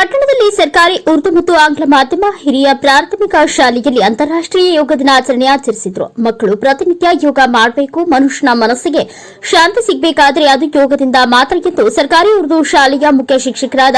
ಪಟ್ಟಣದಲ್ಲಿ ಸರ್ಕಾರಿ ಉರ್ದು ಮತ್ತು ಆಂಗ್ಲ ಮಾಧ್ಯಮ ಹಿರಿಯ ಪ್ರಾಥಮಿಕ ಶಾಲೆಯಲ್ಲಿ ಅಂತಾರಾಷ್ಟ್ರೀಯ ಯೋಗ ದಿನಾಚರಣೆ ಆಚರಿಸಿದ್ರು. ಮಕ್ಕಳು ಪ್ರತಿನಿತ್ಯ ಯೋಗ ಮಾಡಬೇಕು, ಮನುಷ್ಯನ ಮನಸ್ಸಿಗೆ ಶಾಂತಿ ಸಿಗಬೇಕಾದರೆ ಅದು ಯೋಗದಿಂದ ಮಾತ್ರ ಎಂದು ಸರ್ಕಾರಿ ಉರ್ದು ಶಾಲೆಯ ಮುಖ್ಯ ಶಿಕ್ಷಕರಾದ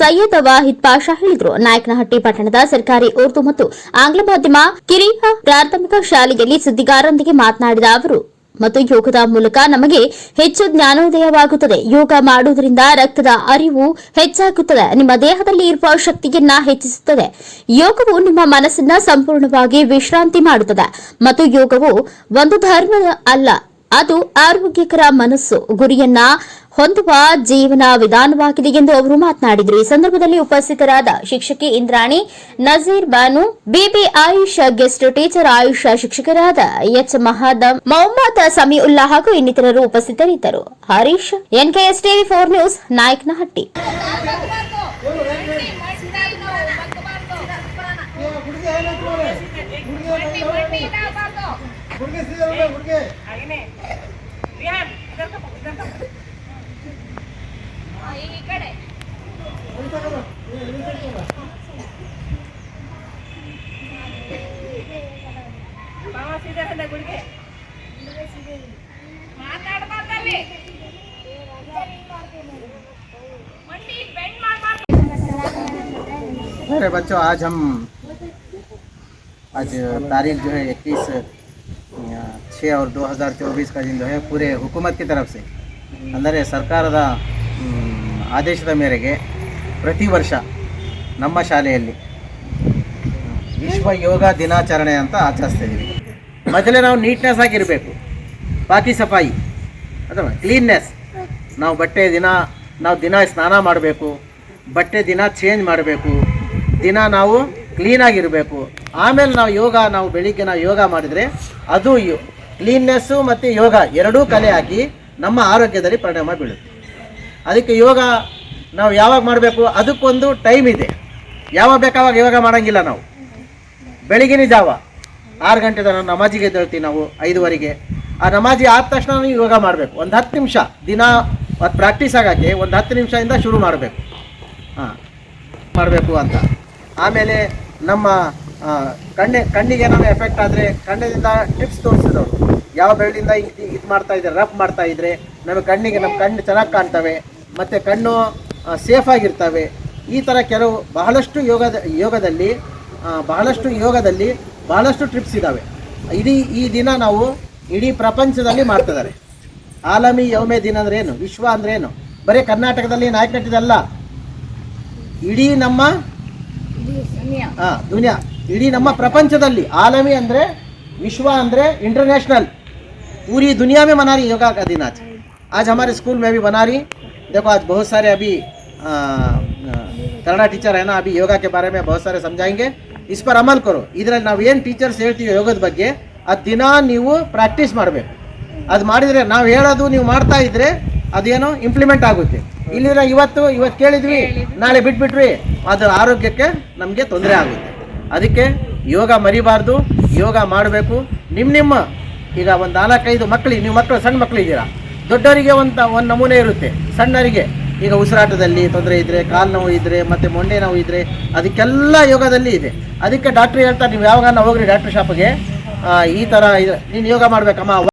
ಸೈಯದ್ ವಾಹಿದ್ ಪಾಷಾ ಹೇಳಿದರು. ನಾಯಕನಹಟ್ಟಿ ಪಟ್ಟಣದ ಸರ್ಕಾರಿ ಉರ್ದು ಮತ್ತು ಆಂಗ್ಲ ಮಾಧ್ಯಮ ಕಿರಿಯ ಪ್ರಾಥಮಿಕ ಶಾಲೆಯಲ್ಲಿ ಸುದ್ದಿಗಾರರೊಂದಿಗೆ ಮಾತನಾಡಿದ ಅವರು ಮತ್ತು ಯೋಗದ ಮೂಲಕ ನಮಗೆ ಹೆಚ್ಚು ಜ್ಞಾನೋದಯವಾಗುತ್ತದೆ. ಯೋಗ ಮಾಡುವುದರಿಂದ ರಕ್ತದ ಅರಿವು ಹೆಚ್ಚಾಗುತ್ತದೆ. ನಿಮ್ಮ ದೇಹದಲ್ಲಿ ಇರುವ ಶಕ್ತಿಯನ್ನ ಹೆಚ್ಚಿಸುತ್ತದೆ. ಯೋಗವು ನಿಮ್ಮ ಮನಸ್ಸನ್ನ ಸಂಪೂರ್ಣವಾಗಿ ವಿಶ್ರಾಂತಿ ಮಾಡುತ್ತದೆ. ಮತ್ತು ಯೋಗವು ಒಂದು ಧರ್ಮ ಅಲ್ಲ, ಅದು ಆರೋಗ್ಯಕರ ಮನಸ್ಸು. ಗುರಿಯನ್ನ ಹೊಂದುವ ಜೀವನ ವಿಧಾನವಾಗಿದೆ ಎಂದು ಅವರು ಮಾತನಾಡಿದರು. ಈ ಸಂದರ್ಭದಲ್ಲಿ ಉಪಸ್ಥಿತರಾದ ಶಿಕ್ಷಕಿ ಇಂದ್ರಾಣಿ ನಜೀರ್ ಬಾನು ಬಿಬಿ ಆಯುಷ್ ಗೆಸ್ಟ್ ಟೀಚರ್ ಆಯುಷ್ ಶಿಕ್ಷಕರಾದ ಎಚ್ ಮಹಾದಮ್ ಮೊಹಮ್ಮದ್ ಸಮೀಉಲ್ಲಾ ಹಾಗೂ ಇನ್ನಿತರರು ಉಪಸ್ಥಿತರಿದ್ದರು. Harish NKS TV four news Nayakanahatti. ಹುಡುಗಿ ಸೀದಾ ಹುಡುಗಿ ಮಾತಾಡ್ಬಾರ್ದಲ್ಲಿ ಮಂಡಿ ಬೆಂಡ್ ಮಾಡ್ಬಾರ್ದು अरे बच्चों आज हम आज तारीख जो है इक्कीस छः और 2024 का दिन जो है पूरे हुकूमत की तरफ से ಅಂದರೆ ಸರ್ಕಾರದ ಮ್, ಆದೇಶದ ಮೇರೆಗೆ ಪ್ರತಿ ವರ್ಷ ನಮ್ಮ ಶಾಲೆಯಲ್ಲಿ ವಿಶ್ವ ಯೋಗ ದಿನಾಚರಣೆ ಅಂತ ಆಚರಿಸ್ತಾ ಇದ್ದೀವಿ ಮೊದಲೇ ನಾವು ನೀಟ್ನೆಸ್ ಆಗಿರಬೇಕು. ಬಾಕಿ ಸಫಾಯಿ, ಅಥವಾ ಕ್ಲೀನ್ನೆಸ್ ನಾವು ಬಟ್ಟೆ ದಿನ, ನಾವು ದಿನ ಸ್ನಾನ ಮಾಡಬೇಕು. ಬಟ್ಟೆ ದಿನ ಚೇಂಜ್ ಮಾಡಬೇಕು. ದಿನ ನಾವು ಕ್ಲೀನಾಗಿರಬೇಕು ಆಮೇಲೆ ನಾವು ಯೋಗ, ನಾವು ಬೆಳಿಗ್ಗೆ ನಾವು ಯೋಗ ಮಾಡಿದರೆ ಅದು ಕ್ಲೀನ್ನೆಸ್ಸು ಮತ್ತು ಯೋಗ ಎರಡೂ ಕಲೆ ಹಾಕಿ ನಮ್ಮ ಆರೋಗ್ಯದಲ್ಲಿ ಪರಿಣಾಮ ಬೀಳುತ್ತೆ. ಅದಕ್ಕೆ ಯೋಗ ನಾವು ಯಾವಾಗ ಮಾಡಬೇಕು? ಅದಕ್ಕೊಂದು ಟೈಮ್ ಇದೆ. ಯಾವಾಗ ಬೇಕಾವಾಗ ಯೋಗ ಮಾಡೋಂಗಿಲ್ಲ ನಾವು. ಬೆಳಿಗ್ಗಿನ ಜಾವ. ಆರು ಗಂಟೆ ತನಕ ನಮಾಜಿಗೆ ಎದ್ದೇಳ್ತೀವಿ ನಾವು, ಐದುವರೆಗೆ. ಆ ನಮಾಜಿ ಆದ ತಕ್ಷಣ ಯೋಗ ಮಾಡಬೇಕು. ಒಂದು ಹತ್ತು ನಿಮಿಷ, ದಿನ ಅದು ಪ್ರಾಕ್ಟೀಸ್ ಆಗೋಕ್ಕೆ ಒಂದು ಹತ್ತು ನಿಮಿಷದಿಂದ ಶುರು ಮಾಡಬೇಕು. ಹಾಂ, ಮಾಡಬೇಕು ಅಂತ. ಆಮೇಲೆ ನಮ್ಮ ಕಣ್ಣೆ, ಕಣ್ಣಿಗೆ ಏನಾದ್ರು ಎಫೆಕ್ಟ್ ಆದರೆ ಕಣ್ಣದಿಂದ ಟಿಪ್ಸ್ ತೋರಿಸಿದವರು ಯಾವ ಬೆಳ್ಳಿಂದ ಇದು ಮಾಡ್ತಾ ಇದ್ರೆ ರಫ್ ಮಾಡ್ತಾ ಇದ್ರೆ, ನಮ್ಮ ಕಣ್ಣಿಗೆ, ನಮ್ಮ ಕಣ್ಣು ಚೆನ್ನಾಗಿ ಕಾಣ್ತವೆ, ಮತ್ತು ಕಣ್ಣು ಸೇಫ್ ಆಗಿರ್ತವೆ. ಈ ಥರ ಕೆಲವು ಬಹಳಷ್ಟು ಯೋಗದ, ಯೋಗದಲ್ಲಿ ಬಹಳಷ್ಟು ಯೋಗದಲ್ಲಿ ಬಹಳಷ್ಟು ಟ್ರಿಪ್ಸ್ ಇದ್ದಾವೆ ಇಡೀ ಈ ದಿನ ನಾವು ಇಡೀ ಪ್ರಪಂಚದಲ್ಲಿ ಮಾಡ್ತಿದ್ದಾರೆ ಆಲಮಿ ಯೌಮೆ ದಿನ ಅಂದ್ರೆ ಏನು ವಿಶ್ವ ಅಂದ್ರೆ ಏನು ಬರೀ ಕರ್ನಾಟಕದಲ್ಲಿ ನಾಯಕನಟ್ಟಿದಲ್ಲ ಇಡೀ ನಮ್ಮ ಹಾ ದುನಿಯಾ ಇಡೀ ನಮ್ಮ ಪ್ರಪಂಚದಲ್ಲಿ ಆಲಮಿ ಅಂದ್ರೆ विश्व अंदर इंटरनेशनल पूरी दुनिया में मना रही योगा का दिन आज आज हमारे स्कूल में भी बना रही देखो आज बहुत सारे अभी आ, आ, ಕನ್ನಡ ಟೀಚರ್ ಏನೋ ಅಭಿ ಯೋಗ ಕೆ ಬಾರೆ ಮೇ ಬಹುತ್ ಸಾರೆ ಸಮಜಾಯಂಗೆ ಇಸ್ ಪರ್ ಅಮಲ್ ಕೊರು. ಇದರಲ್ಲಿ ನಾವು ಏನು ಟೀಚರ್ಸ್ ಹೇಳ್ತೀವಿ ಯೋಗದ ಬಗ್ಗೆ ಅದು ದಿನ ನೀವು ಪ್ರಾಕ್ಟೀಸ್ ಮಾಡಬೇಕು. ಅದು ಮಾಡಿದರೆ ನಾವು ಹೇಳೋದು ನೀವು ಮಾಡ್ತಾ ಇದ್ರೆ ಅದೇನೋ ಇಂಪ್ಲಿಮೆಂಟ್ ಆಗುತ್ತೆ. ಇಲ್ಲಿದ್ರೆ ಇವತ್ತು ಇವತ್ತು ಕೇಳಿದ್ವಿ ನಾಳೆ ಬಿಟ್ಬಿಟ್ವಿ ಅದರ ಆರೋಗ್ಯಕ್ಕೆ ನಮಗೆ ತೊಂದರೆ ಆಗುತ್ತೆ. ಅದಕ್ಕೆ ಯೋಗ ಮರಿಬಾರ್ದು ಯೋಗ ಮಾಡಬೇಕು. ನಿಮ್ಮ ನಿಮ್ಮ ಈಗ ಒಂದು ನಾಲ್ಕೈದು ಮಕ್ಕಳಿಗೆ ನೀವು ಮಕ್ಕಳು ಸಣ್ಣ ಮಕ್ಕಳಿದ್ದೀರಾ ದೊಡ್ಡವರಿಗೆ ಒಂದು ಒಂದು ನಮೂನೆ ಇರುತ್ತೆ ಸಣ್ಣವರಿಗೆ ಈಗ ಉಸಿರಾಟದಲ್ಲಿ ತೊಂದರೆ ಇದ್ದರೆ ಕಾಲು ನೋವು ಇದ್ದರೆ ಮತ್ತು ಮೊಂಡೆ ನೋವು ಇದ್ದರೆ ಅದಕ್ಕೆಲ್ಲ ಯೋಗದಲ್ಲಿ ಇದೆ. ಅದಕ್ಕೆ ಡಾಕ್ಟರ್ ಹೇಳ್ತಾರೆ, ನೀವು ಯಾವಾಗ ಹೋಗ್ರಿ ಡಾಕ್ಟ್ರ್ ಶಾಪಿಗೆ ಈ ಥರ ಇದು ನೀನು ಯೋಗ ಮಾಡಬೇಕಮ್ಮ